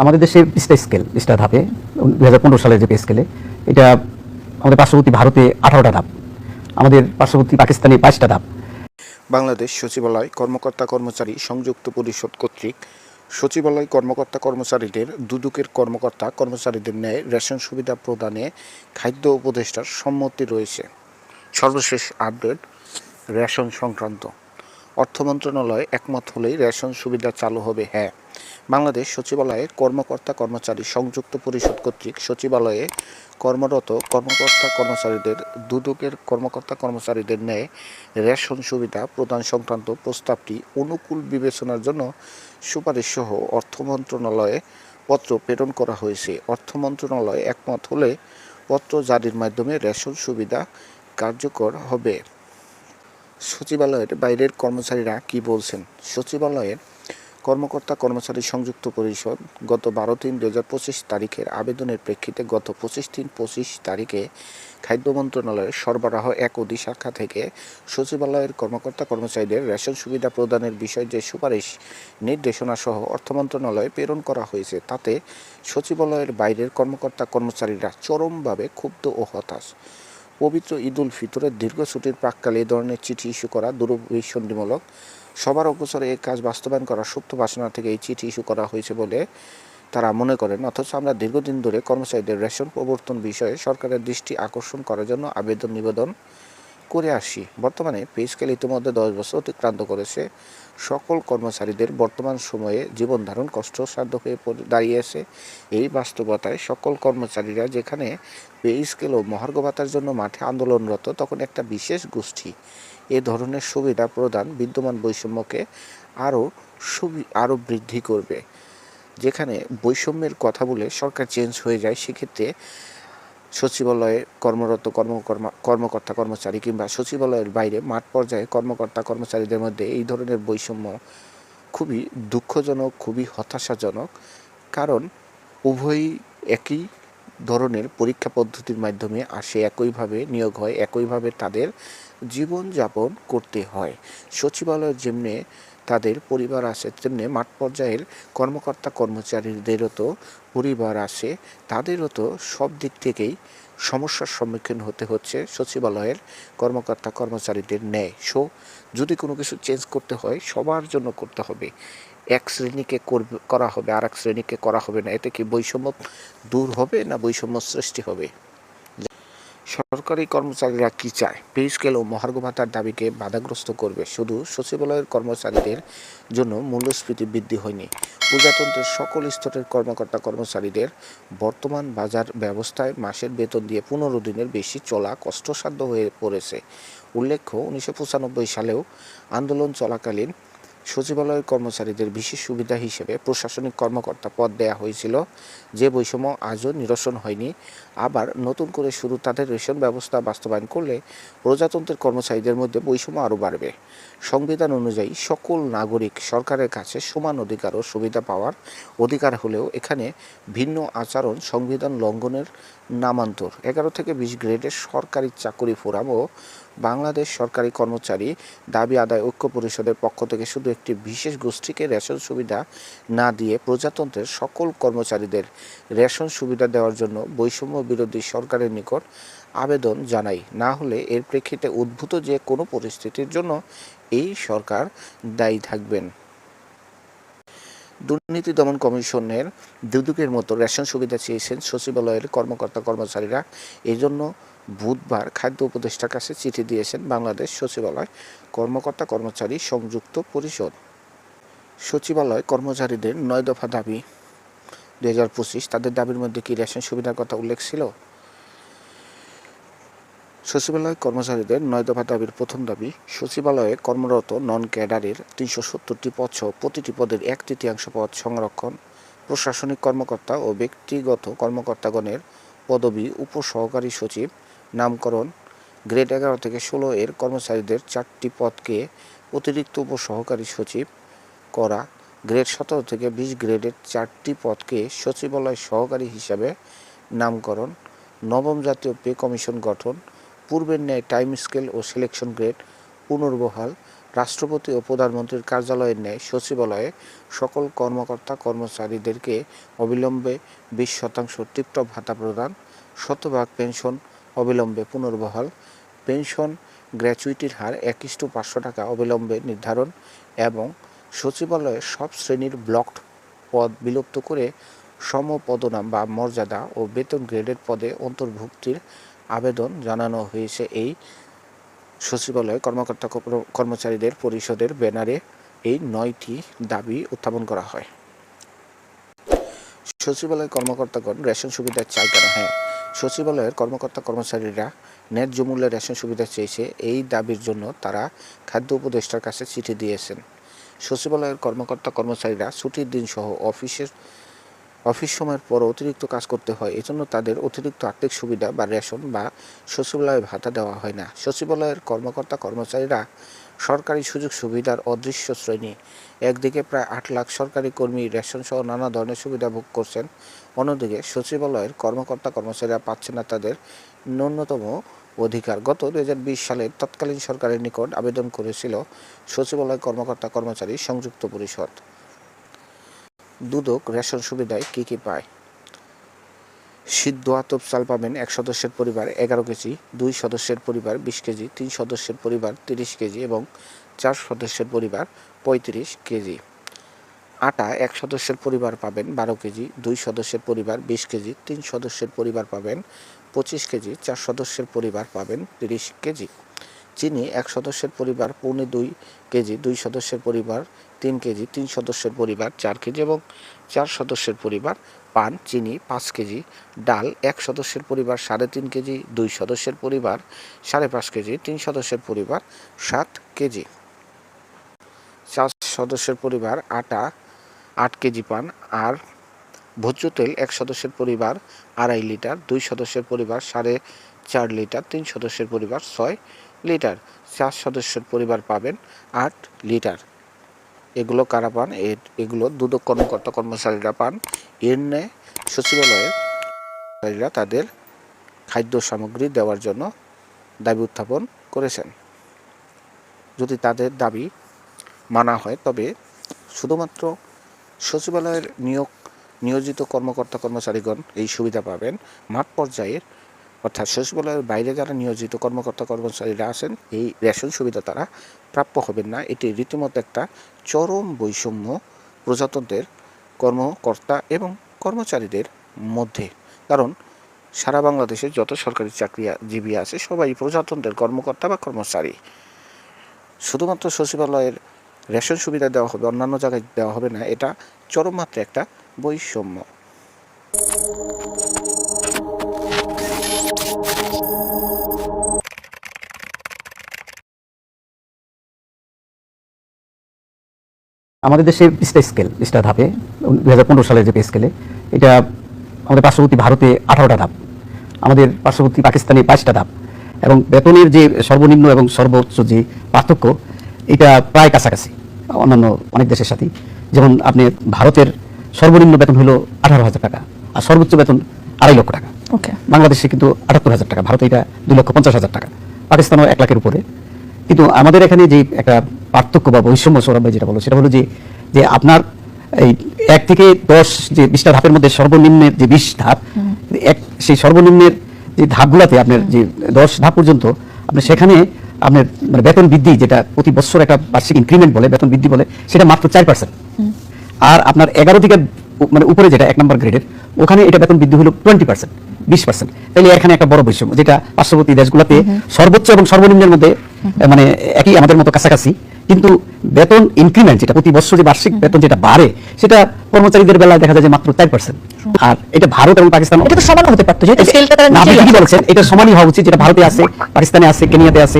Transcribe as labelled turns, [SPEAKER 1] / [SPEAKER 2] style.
[SPEAKER 1] আমাদের দেশে বিশটা স্কেল বিশটা ধাপে দু হাজার পনেরো সালের যে পে স্কেলে এটা আমাদের পার্শ্ববর্তী ভারতে আঠারোটা ধাপ, আমাদের পার্শ্ববর্তী পাকিস্তানে বাইশটা ধাপ।
[SPEAKER 2] বাংলাদেশ সচিবালয় কর্মকর্তা কর্মচারী সংযুক্ত পরিষদ কর্তৃক সচিবালয় কর্মকর্তা কর্মচারীদের দুদকের কর্মকর্তা কর্মচারীদের ন্যায় রেশন সুবিধা প্রদানে খাদ্য উপদেষ্টার সম্মতি রয়েছে। সর্বশেষ আপডেট, রেশন সংক্রান্ত। অর্থ মন্ত্রণালয় একমত হলেই রেশন সুবিধা চালু হবে হ্যাঁ। বাংলাদেশ সচিবালয়ে কর্মকর্তা কর্মচারী সংযুক্ত পরিষদ কর্তৃক সচিবালয়ে কর্মরত কর্মকর্তা কর্মচারীদের, দুদকের কর্মকর্তা কর্মচারীদের ন্যায় রেশন সুবিধা প্রদান সংক্রান্ত প্রস্তাবটি অনুকূল বিবেচনার জন্য সুপারিশ সহ অর্থ মন্ত্রণালয়ে পত্র প্রেরণ করা হয়েছে। অর্থ মন্ত্রণালয় একমত হলে পত্র জারির মাধ্যমে রেশন সুবিধা কার্যকর হবে। সচিবালয়ের বাইরের কর্মচারীরা কি বলছেন? সচিবালয়ের কর্মকর্তা কর্মচারী সংযুক্ত পরিষদ গত বারো তিন দু তারিখের আবেদনের প্রেক্ষিতে গত পঁচিশ তিন পঁচিশ তারিখে খাদ্য মন্ত্রণালয়ের সরবরাহ এক অধিশাখা থেকে সচিবালয়ের কর্মকর্তা কর্মচারীদের রেশন সুবিধা প্রদানের বিষয়ে যে সুপারিশ নির্দেশনা সহ অর্থ মন্ত্রণালয়ে প্রেরণ করা হয়েছে, তাতে সচিবালয়ের বাইরের কর্মকর্তা কর্মচারীরা চরমভাবে ক্ষুব্ধ ও হতাশ। পবিত্র ঈদ উল ফিতরের দীর্ঘ ছুটির প্রাককালে এই ধরনের চিঠি ইস্যু করা দুরভিসন্ধিমূলক সবার অগ্রসরে এই কাজ বাস্তবায়ন করার সুপ্ত বাসনা থেকে এই চিঠি ইস্যু করা হয়েছে বলে তারা মনে করেন, অথচ আমরা দীর্ঘদিন ধরে কর্মচারীদের রেশন প্রবর্তন বিষয়ে সরকারের দৃষ্টি আকর্ষণ করার জন্য আবেদন নিবেদন করে আসি। বর্তমানে পে স্কেল ইতিমধ্যে দশ বছর অতিক্রান্ত করেছে। সকল কর্মচারীদের বর্তমান সময়ে জীবন ধারণ কষ্টসাধ্য হয়ে দাঁড়িয়েছে এই বাস্তবতায় সকল কর্মচারীরা যেখানে পে স্কেল ও মহার্ঘ ভাতার জন্য মাঠে আন্দোলনরত, তখন একটা বিশেষ গোষ্ঠী এ ধরনের সুবিধা প্রদান বিদ্যমান বৈষম্যকে আরও সুবি, আরও বৃদ্ধি করবে। যেখানে বৈষম্যের কথা বলে সরকার চেঞ্জ হয়ে যায়, সেক্ষেত্রে সচিবালয়ে কর্মরত কর্মকর্মা, কর্মকর্তা কর্মচারী কিংবা সচিবালয়ের বাইরে মাঠ পর্যায়ে কর্মকর্তা কর্মচারীদের মধ্যে এই ধরনের বৈষম্য খুবই দুঃখজনক, খুবই হতাশাজনক। কারণ উভয়ই একই ধরনের পরীক্ষা পদ্ধতির মাধ্যমে আসে একইভাবে নিয়োগ হয়, একইভাবে তাদের জীবনযাপন করতে হয়। সচিবালয়ের যেমনি তাদের পরিবার আছে, তেমনি মাঠ পর্যায়ের কর্মকর্তা কর্মচারীদেরও তো পরিবার আছে, তাদেরও তো সব দিক থেকেই সমস্যার সম্মুখীন হতে হচ্ছে সচিবালয়ের কর্মকর্তা কর্মচারীদের ন্যায়। সো, যদি কোনো কিছু চেঞ্জ করতে হয়, সবার জন্য করতে হবে। এক শ্রেণীকে করবে, করা হবে আর এক শ্রেণীকে করা হবে না। এতে কি বৈষম্য দূর হবে না বৈষম্য সৃষ্টি হবে? সরকারি কর্মচারীরা কি চায়? পে স্কেল ও মহার্ঘ ভাতার দাবিকে বাধাগ্রস্ত করবে। শুধু সচিবালয়ের কর্মচারীদের জন্য মূল্যস্ফীতি বৃদ্ধি হয়নি। প্রজাতন্ত্রের সকল স্তরের কর্মকর্তা কর্মচারীদের বর্তমান বাজার ব্যবস্থায় মাসের বেতন দিয়ে পনেরো দিনের বেশি চলা কষ্টসাধ্য হয়ে পড়েছে। উল্লেখ্য, উনিশশো পঁচানব্বই সালেও আন্দোলন চলাকালীন সচিবালয়ের কর্মচারীদের বিশেষ সুবিধা হিসেবে প্রশাসনিক কর্মকর্তা পদ দেয়া হয়েছিল। যে বৈষম্য আজও নিরসন হয়নি। আবার নতুন করে শুরু তাদের রেশন ব্যবস্থা বাস্তবায়ন করলে প্রজাতন্ত্রের কর্মচারীদের মধ্যে বৈষম্য আরও বাড়বে। সংবিধান অনুযায়ী সকল নাগরিক সরকারের কাছে সমান অধিকার ও সুবিধা পাওয়ার অধিকার হলেও এখানে ভিন্ন আচরণ সংবিধান লঙ্ঘনের নামান্তর। এগারো থেকে বিশ গ্রেডের সরকারি চাকরি ফোরাম ও বাংলাদেশ সরকারি কর্মচারী দাবি আদায় ঐক্য পরিষদের পক্ষ থেকে শুধু একটি বিশেষ গোষ্ঠীকে রেশন সুবিধা না দিয়ে প্রজাতন্ত্রের সকল কর্মচারীদের রেশন সুবিধা দেওয়ার জন্য বৈষম্য বিরোধী সরকারের নিকট আবেদন জানাই। না হলে এর প্রেক্ষিতে উদ্ভূত যে কোনো পরিস্থিতির জন্য এই সরকার দায়ী থাকবেন। দুর্নীতি দমন কমিশনের দুদুকের মতো রেশন সুবিধা চেয়েছেন সচিবালয়ের কর্মকর্তা কর্মচারীরা এই জন্য বুধবার খাদ্য উপদেষ্টার কাছে চিঠি দিয়েছেন বাংলাদেশ সচিবালয় কর্মকর্তা কর্মচারী সংযুক্ত পরিষদ। সচিবালয় কর্মচারীদের নয় দফা দাবি। দুই হাজার পঁচিশ তাদের দাবির মধ্যে কি রেশন সুবিধার কথা উল্লেখ ছিল? সচিবালয় কর্মচারীদের নয় দফা দাবির প্রথম দাবি, সচিবালয়ে কর্মরত নন ক্যাডারের তিনশো সত্তরটি পদ সহ প্রতিটি পদের এক তৃতীয়াংশ পদ সংরক্ষণ, প্রশাসনিক কর্মকর্তা ও ব্যক্তিগত কর্মকর্তাগণের পদবি, উপসহকারী সচিব নামকরণ গ্রেড এগারো থেকে ষোলো এর কর্মচারীদের চারটি পদকে অতিরিক্ত উপসহকারী সচিব করা। গ্রেড সতেরো থেকে বিশ গ্রেডের চারটি পদকে সচিবালয় সহকারী হিসাবে নামকরণ। নবম জাতীয় পে কমিশন গঠন। পূর্বের ন্যায় টাইম স্কেল ও সিলেকশন গ্রেড পুনর্বহাল। রাষ্ট্রপতি ও প্রধানমন্ত্রীর কার্যালয়ের ন্যায় সচিবালয়ে সকল কর্মকর্তা কর্মচারীদেরকে অবিলম্বে বিশ শতাংশ টিপটপ ভাতা প্রদান। শতভাগ পেনশন অবিলম্বে পুনর্বহাল। পেনশন গ্র্যাচুইটির হার একিশ টু পাঁচশো টাকা অবিলম্বে নির্ধারণ এবং সচিবালয়ের সব শ্রেণির ব্লকড পদ বিলুপ্ত করে সমপদনাম বা মর্যাদা ও বেতন গ্রেডের পদে অন্তর্ভুক্তির আবেদন জানানো হয়েছে এই সচিবালয় কর্মকর্তা কর্মচারীদের পরিষদের ব্যানারে এই নয়টি দাবি উত্থাপন করা হয়। সচিবালয় কর্মকর্তাগণ রেশন সুবিধা চায় কেন হ্যাঁ সচিবালয়ের কর্মকর্তা কর্মচারীরা ন্যায্য মূল্যে রেশন সুবিধা চেয়েছে। এই দাবির জন্য তারা খাদ্য উপদেষ্টার কাছে চিঠি দিয়েছেন। সচিবালয়ের কর্মকর্তা কর্মচারীরা ছুটির দিনসহ অফিসের অফিস সময়ের পর অতিরিক্ত কাজ করতে হয়। এজন্য তাদের অতিরিক্ত আর্থিক সুবিধা বা রেশন বা সচিবালয়ে ভাতা দেওয়া হয় না। সচিবালয়ের কর্মকর্তা কর্মচারীরা সরকারি সুযোগ সুবিধার অদৃশ্য শ্রেণি। একদিকে প্রায় আট লাখ সরকারি কর্মী রেশন সহ নানা ধরনের সুবিধা ভোগ করছেন। অন্যদিকে সচিবালয়ের কর্মকর্তা কর্মচারীরা পাচ্ছে না তাদের ন্যূনতম অধিকার। গত দু সালে তৎকালীন সরকারের নিকট আবেদন করেছিল সচিবালয় কর্মকর্তা কর্মচারী সংযুক্ত পরিষদ। দুদক রেশন সুবিধায় কী কী পায় সিদ্ধ আতপ চাল পাবেন এক সদস্যের পরিবার এগারো কেজি দুই সদস্যের পরিবার বিশ কেজি তিন সদস্যের পরিবার তিরিশ কেজি এবং চার সদস্যের পরিবার পঁয়ত্রিশ কেজি আটা এক সদস্যের পরিবার পাবেন বারো কেজি দুই সদস্যের পরিবার বিশ কেজি তিন সদস্যের পরিবার পাবেন পঁচিশ কেজি চার সদস্যের পরিবার পাবেন তিরিশ কেজি চিনি এক সদস্যের পরিবার পৌনে দুই কেজি দুই সদস্যের পরিবার তিন কেজি, তিন সদস্যের পরিবার, চার কেজি এবং চার সদস্যের পরিবার, পান, চিনি, পাঁচ কেজি, ডাল, এক সদস্যের পরিবার, সাড়ে তিন কেজি, দুই সদস্যের পরিবার, সাড়ে পাঁচ কেজি, তিন সদস্যের পরিবার, সাত কেজি। চার সদস্যের পরিবার, আটা, আট কেজি পান, আর ভোজ্য তেল, এক সদস্যের পরিবার, আড়াই লিটার, দুই সদস্যের পরিবার, সাড়ে চার লিটার, তিন সদস্যের পরিবার, ছয় লিটার। চার সদস্যের পরিবার পাবেন আট লিটার। এগুলো কারা পান? এগুলো দুদক কর্মকর্তা কর্মচারীরা পান। এর সচিবালয়ের কর্মচারীরা তাদের খাদ্য সামগ্রী দেওয়ার জন্য দাবি উত্থাপন করেছেন। যদি তাদের দাবি মানা হয়, তবে শুধুমাত্র সচিবালয়ের নিয়োগ, নিয়োজিত কর্মকর্তা কর্মচারীগণ এই সুবিধা পাবেন। মাঠ পর্যায়ের অর্থাৎ সচিবালয়ের বাইরে যারা নিয়োজিত কর্মকর্তা কর্মচারীরা আছেন, এই রেশন সুবিধা তারা প্রাপ্য হবেন না। এটি রীতিমতো একটা চরম বৈষম্য প্রজাতন্ত্রের কর্মকর্তা এবং কর্মচারীদের মধ্যে। কারণ সারা বাংলাদেশে যত সরকারি চাকরিজীবী আছে, সবাই প্রজাতন্ত্রের কর্মকর্তা বা কর্মচারী। শুধুমাত্র সচিবালয়ের রেশন সুবিধা দেওয়া হবে, অন্যান্য জায়গায় দেওয়া হবে না, এটা চরম মাত্রা একটা বৈষম্য।
[SPEAKER 1] আমাদের দেশে বিশটা স্কেল বিশটা ধাপে হাজার পনেরো সালের যে পে স্কেলে এটা আমাদের পার্শ্ববর্তী ভারতে আঠারোটা ধাপ আমাদের পার্শ্ববর্তী পাকিস্তানে বাইশটা ধাপ এবং বেতনের যে সর্বনিম্ন এবং সর্বোচ্চ যে পার্থক্য এটা প্রায় কাছাকাছি অন্যান্য অনেক দেশের সাথে। যেমন আপনি ভারতের সর্বনিম্ন বেতন হলো আঠারো হাজার টাকা আর সর্বোচ্চ বেতন আড়াই লক্ষ টাকা।
[SPEAKER 3] ওকে
[SPEAKER 1] বাংলাদেশে কিন্তু আটাত্তর হাজার টাকা ভারতে এটা দুই লক্ষ পঞ্চাশ হাজার টাকা পাকিস্তানও এক লাখের উপরে। কিন্তু আমাদের এখানে যে একটা পার্থক্য বা বৈষম্য সৌরভ ভাই যেটা বলো সেটা হলো যে যে আপনার এই এক থেকে দশ যে বিশটা ধাপের মধ্যে সর্বনিম্নের যে বিশ ধাপ এক সেই সর্বনিম্নের যে ধাপগুলোতে আপনার যে দশ ধাপ পর্যন্ত আপনি সেখানে আপনার মানে বেতন বৃদ্ধি যেটা প্রতি বছর একটা বার্ষিক ইনক্রিমেন্ট বলে বেতন বৃদ্ধি বলে সেটা মাত্র চার পার্সেন্ট আর আপনার এগারো থেকে মানে উপরে যেটা এক নম্বর গ্রেডের ওখানে এটা বেতন বৃদ্ধি হলো টোয়েন্টি পার্সেন্ট বিশ পার্সেন্ট তাহলে এখানে একটা বড় বৈষম্য যেটা পার্শ্ববর্তী দেশগুলোতে সর্বোচ্চ এবং সর্বনিম্নের মধ্যে মানে একই আমাদের মতো কাছাকাছি। কিন্তু বেতন ইনক্রিমেন্ট যেটা প্রতি বছর যে বার্ষিক বেতন যেটা বাড়ে সেটা কর্মচারীদের বেলায় দেখা যায় যে মাত্র চার পার্সেন্ট আর এটা ভারত এবং পাকিস্তান
[SPEAKER 3] এটা তো সমান হতে পারতো যেহেতু বলেছেন তারা
[SPEAKER 1] এটা সমানই হওয়া উচিত যেটা ভারতে আছে পাকিস্তানে আছে কেনিয়াতে আছে।